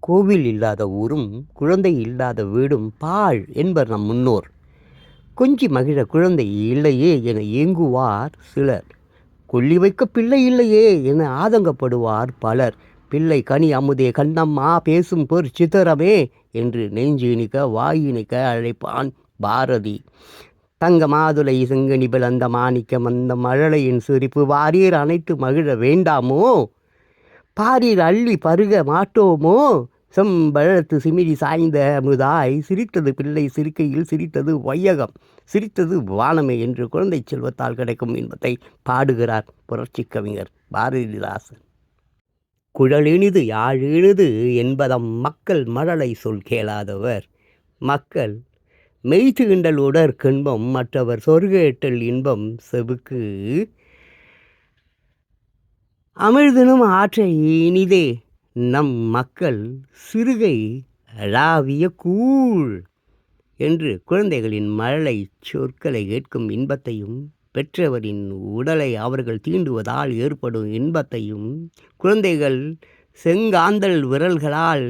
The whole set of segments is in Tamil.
கோவில் இல்லாத ஊரும் குழந்தை இல்லாத வீடும் பாழ் என்பர் நம் முன்னோர். கொஞ்சி மகிழ குழந்தை இல்லையே என ஏங்குவார் சிலர். கொல்லி வைக்க பிள்ளை இல்லையே என ஆதங்கப்படுவார் பலர். பிள்ளை கனி அமுதே கண்ணம்மா பேசும் பொர் சித்தரமே என்று நெஞ்சினிக்க வாயினிக்க அழைப்பான் பாரதி. தங்க மாதுளை செங்கனி பிளந்த மாணிக்கம் அந்த மழலையின் சிரிப்பு வாரியர் அனைத்து மகிழ வேண்டாமோ? பாரீர் அள்ளி பருக மாட்டோமோ? செம்பழத்து சிமிழி சாய்ந்த அமுதாய் சிரித்தது பிள்ளை சிரிக்கையில் சிரித்தது வையகம் சிரித்தது வானமே என்று குழந்தை செல்வத்தால் கிடைக்கும் இன்பத்தை பாடுகிறார் புரட்சி கவிஞர் பாரதிதாசன். குழலினிது யாழினிது என்பதம் மக்கள் மழலை சொல் கேளாதவர். மக்கள் மெய்துகிண்டல் உடற்கின்பம் மற்றவர் சொர்க்கேட்டல் இன்பம் செவுக்கு அமிழ்தினும் ஆற்றை இனிதே. நம் மக்கள் சிறுகை அழாவிய கூழ் என்று குழந்தைகளின் மழலை சொற்களை கேட்கும் இன்பத்தையும் பெற்றவரின் உடலை அவர்கள் தீண்டுவதால் ஏற்படும் இன்பத்தையும் குழந்தைகள் செங்காந்தல் விரல்களால்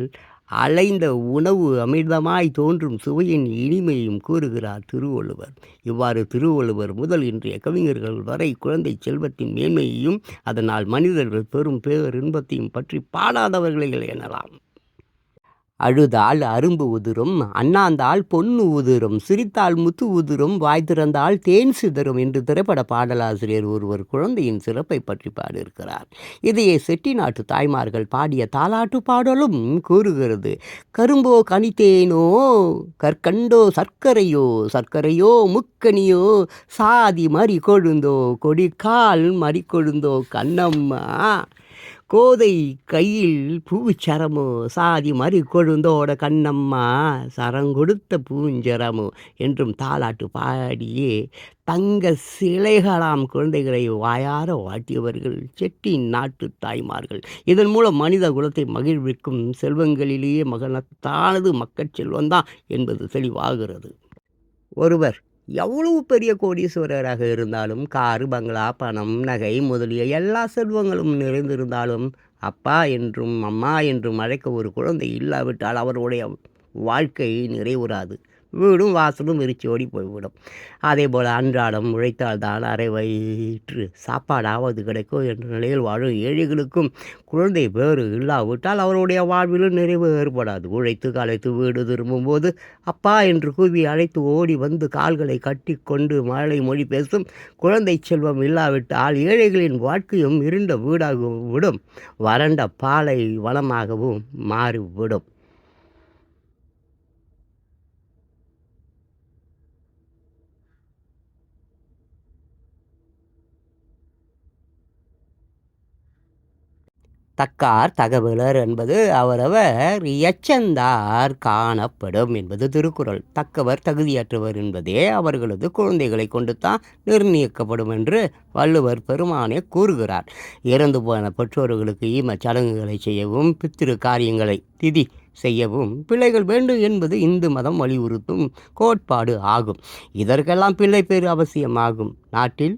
அலைந்த உணவு அமிர்தமாய் தோன்றும் சுவையின் இனிமையும் கூறுகிறார் திருவள்ளுவர். இவ்வாறு திருவள்ளுவர் முதல் இன்றைய கவிஞர்கள் வரை குழந்தை செல்வத்தின் மேன்மையையும் அதனால் மனிதர்கள் பெறும் பேரின்பத்தையும் பற்றி பாடாதவர்களை எனலாம். அழுதால் அரும்பு உதிரும் அண்ணாந்தால் பொன்னு உதிரும் சிரித்தால் முத்து உதிரும் வாய் திறந்தால் தேன் சிதறும் என்று திரைப்பட பாடலாசிரியர் ஒருவர் குழந்தையின் சிறப்பை பற்றி பாடியிருக்கிறார். இதையே செட்டிநாட்டு தாய்மார்கள் பாடிய தாலாட்டு பாடலும் கூறுகிறது. கரும்போ கனித்தேனோ கற்கண்டோ சர்க்கரையோ சர்க்கரையோ முக்கனியோ சாதி மறி கொழுந்தோ கொடிக்கால் மறி கொழுந்தோ கண்ணம்மா. கோதை கையில் பூச்சரமோ சாதி மாதிரி கொழுந்தோட கண்ணம்மா சரங்கொடுத்த பூஞ்சரமோ என்றும் தாலாட்டு பாடியே தங்க சிலைகளாம் குழந்தைகளை வாயார வாட்டியவர்கள் செட்டி நாட்டு தாய்மார்கள். இதன் மூலம் மனித குலத்தை மகிழ்விக்கும் செல்வங்களிலேயே மகனத்தானது மக்கள் செல்வந்தான் என்பது தெளிவாகிறது. ஒருவர் எவ்வளவு பெரிய கோடீஸ்வரராக இருந்தாலும் காரு பங்களா பணம் நகை முதலிய எல்லா செல்வங்களும் நிறைந்திருந்தாலும் அப்பா என்றும் அம்மா என்றும் அழைக்க ஒரு குழந்தை இல்லாவிட்டால் அவருடைய வாழ்க்கை நிறைவுறாது. வீடும் வாசலும் விரிச்சு ஓடி போய்விடும் அதே போல் அன்றாடம் உழைத்தால் தான் அரை வயிற்று சாப்பாடாவது கிடைக்கும் என்ற நிலையில் வாழும் ஏழைகளுக்கும் குழந்தை வேறு இல்லாவிட்டால் அவருடைய வாழ்விலும் நிறைவு ஏற்படாது. உழைத்து களைத்து வீடு திரும்பும்போது அப்பா என்று கூவி அழைத்து ஓடி வந்து கால்களை கட்டி கொண்டு மழை மொழி பேசும் குழந்தை செல்வம் இல்லாவிட்டால் ஏழைகளின் வாழ்க்கையும் இருண்ட வீடாகவும் விடும். வறண்ட பாலை வளமாகவும் மாறிவிடும். தக்கார் தகவலர் என்பது அவரவர் எச்சந்தார் காணப்படும் என்பது திருக்குறள். தக்கவர் தகுதியற்றவர் என்பதே அவர்களது குழந்தைகளை கொண்டு தான் நிர்ணயிக்கப்படும் என்று வள்ளுவர் பெருமானே கூறுகிறார். இறந்து போன பெற்றோர்களுக்கு ஈம சடங்குகளை செய்யவும் பித்திரு காரியங்களை திதி செய்யவும் பிள்ளைகள் வேண்டும் என்பது இந்து மதம் வலியுறுத்தும் கோட்பாடு ஆகும். இதற்கெல்லாம் பிள்ளை பேர் அவசியமாகும். நாட்டில்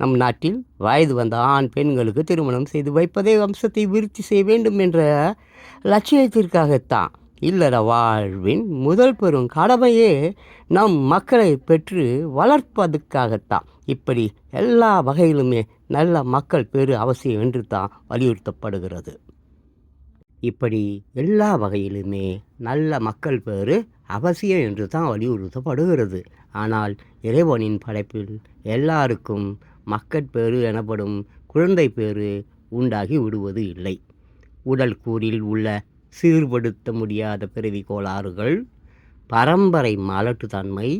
நம் நாட்டில் வயது வந்த ஆண் பெண்களுக்கு திருமணம் செய்து வைப்பதே வம்சத்தை விருத்தி செய்ய வேண்டும் என்ற லட்சியத்திற்காகத்தான். இல்லற வாழ்வின் முதல் பெரும் கடமையே நம் மக்களை பெற்று வளர்ப்பதற்காகத்தான். இப்படி எல்லா வகையிலுமே நல்ல மக்கள் பெரு அவசியம் என்று தான் வலியுறுத்தப்படுகிறது. இப்படி எல்லா வகையிலுமே நல்ல மக்கள் பேறு அவசியம் என்று தான் வலியுறுத்தப்படுகிறது. ஆனால் இறைவனின் படைப்பில் எல்லாருக்கும் மக்கட்பேறு எனப்படும் குழந்தை பேறு உண்டாகி விடுவது இல்லை. உடல் கூறில் உள்ள சீர்படுத்த முடியாத பிறவி கோளாறுகள் பரம்பரை மலட்டுத்தன்மை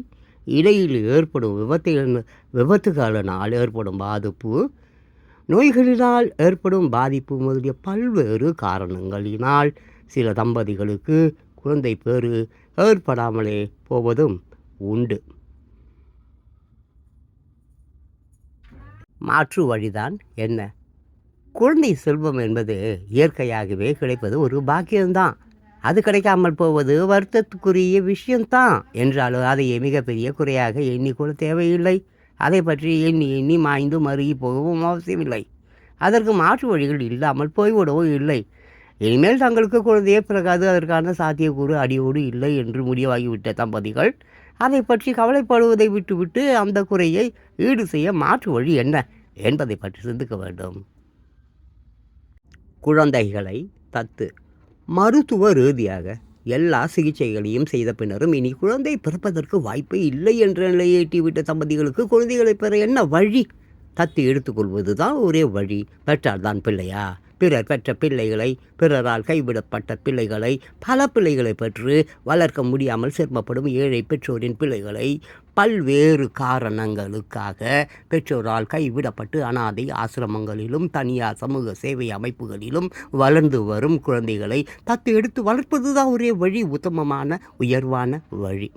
இடையில் ஏற்படும் விபத்துகள் விபத்துகளினால் ஏற்படும் பாதிப்பு நோய்களினால் ஏற்படும் பாதிப்பு முதலிய பல்வேறு காரணங்களினால் சில தம்பதிகளுக்கு குழந்தை பேறு ஏற்படாமலே போவதும் உண்டு. மாற்று வழிதான் என்ன? குழந்தை செல்வம் என்பது இயற்கையாகவே கிடைப்பது ஒரு பாக்கியம்தான். அது கிடைக்காமல் போவது வருத்தத்துக்குரிய விஷயம்தான் என்றாலும் அதை மிகப்பெரிய குறையாக எண்ணிக்கொள்ள தேவையில்லை. அதை பற்றி எண்ணி எண்ணி மாய்ந்து மருகி போகவும் அவசியமில்லை. அதற்கு மாற்று வழிகள் இல்லாமல் போய்விடவும் இல்லை. இனிமேல் தங்களுக்கு குழந்தையே பிறகாது. அதற்கான சாத்தியக்கூறு அடியோடு இல்லை என்று முடிவாகிவிட்ட தம்பதிகள் அதை பற்றி கவலைப்படுவதை விட்டுவிட்டு அந்த குறையை ஈடு செய்ய மாற்று வழி என்ன என்பதை பற்றி சிந்திக்க வேண்டும். குழந்தைகளை தத்து. மருத்துவ ரீதியாக எல்லா சிகிச்சைகளையும் செய்த பின்னரும் இனி குழந்தை பிறப்பதற்கு வாய்ப்பே இல்லை என்ற நிலையை எட்டிவிட்ட தம்பதிகளுக்கு குழந்தைகளை பெற என்ன வழி? தத்து எடுத்துக்கொள்வது தான் ஒரே வழி. பெற்றால்தான் பிள்ளையா? பிறர் பெற்ற பிள்ளைகளை பிறரால் கைவிடப்பட்ட பிள்ளைகளை பல பிள்ளைகளை பெற்று வளர்க்க முடியாமல் சிரமப்படும் ஏழை பெற்றோரின் பிள்ளைகளை பல்வேறு காரணங்களுக்காக பெற்றோரால் கைவிடப்பட்டு அனாதை ஆசிரமங்களிலும் தனியார் சமூக சேவை அமைப்புகளிலும் வளர்ந்து வரும் குழந்தைகளை தத்து எடுத்து வளர்ப்பது தான் ஒரே வழி உத்தமமான உயர்வான வழி.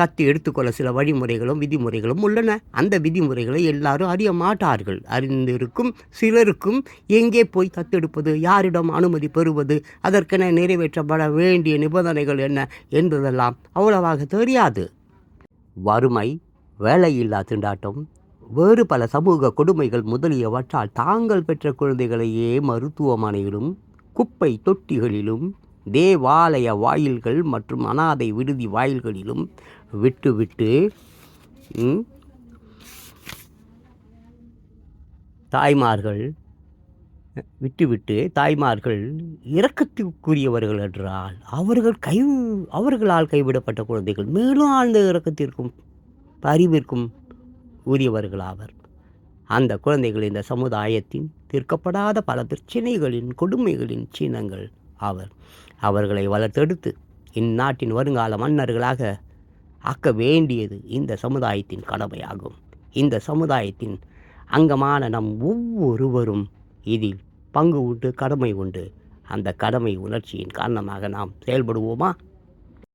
தத்து எடுத்துக்கொள்ள சில வழிமுறைகளும் விதிமுறைகளும் உள்ளன. அந்த விதிமுறைகளை எல்லாரும் அறிய மாட்டார்கள். அறிந்திருக்கும் சிலருக்கும் எங்கே போய் தத்தெடுப்பது யாரிடம் அனுமதி பெறுவது அதற்கென நிறைவேற்றப்பட வேண்டிய நிபந்தனைகள் என்ன என்பதெல்லாம் அவ்வளவாக தெரியாது. வறுமை வேலையில்லா திண்டாட்டம் வேறு பல சமூக கொடுமைகள் முதலியவற்றால் தாங்கள் பெற்ற குழந்தைகளையே மருத்துவமனையிலும் குப்பை தொட்டிகளிலும் தேவாலய வாயில்கள் மற்றும் அனாதை விடுதி வாயில்களிலும் விட்டுவிட்டு தாய்மார்கள் விட்டுவிட்டு தாய்மார்கள் இரக்கத்திற்குரியவர்கள் என்றால் அவர்கள் கை அவர்களால் கைவிடப்பட்ட குழந்தைகள் மேலும் ஆழ்ந்த இரக்கத்திற்கும் அறிவிற்கும் உரியவர்களாவர் அந்த குழந்தைகள் இந்த சமுதாயத்தின் தீர்க்கப்படாத பல பிரச்சனைகளின் கொடுமைகளின் சின்னங்கள் ஆவர். அவர்களை வளர்த்தெடுத்து இந்நாட்டின் வருங்கால மன்னர்களாக ஆக்க வேண்டியது இந்த சமுதாயத்தின் கடமையாகும். இந்த சமுதாயத்தின் அங்கமான நம் ஒவ்வொருவரும் இதில் பங்கு உண்டு கடமை உண்டு. அந்த கடமை உணர்ச்சியின் காரணமாக நாம் செயல்படுவோமா?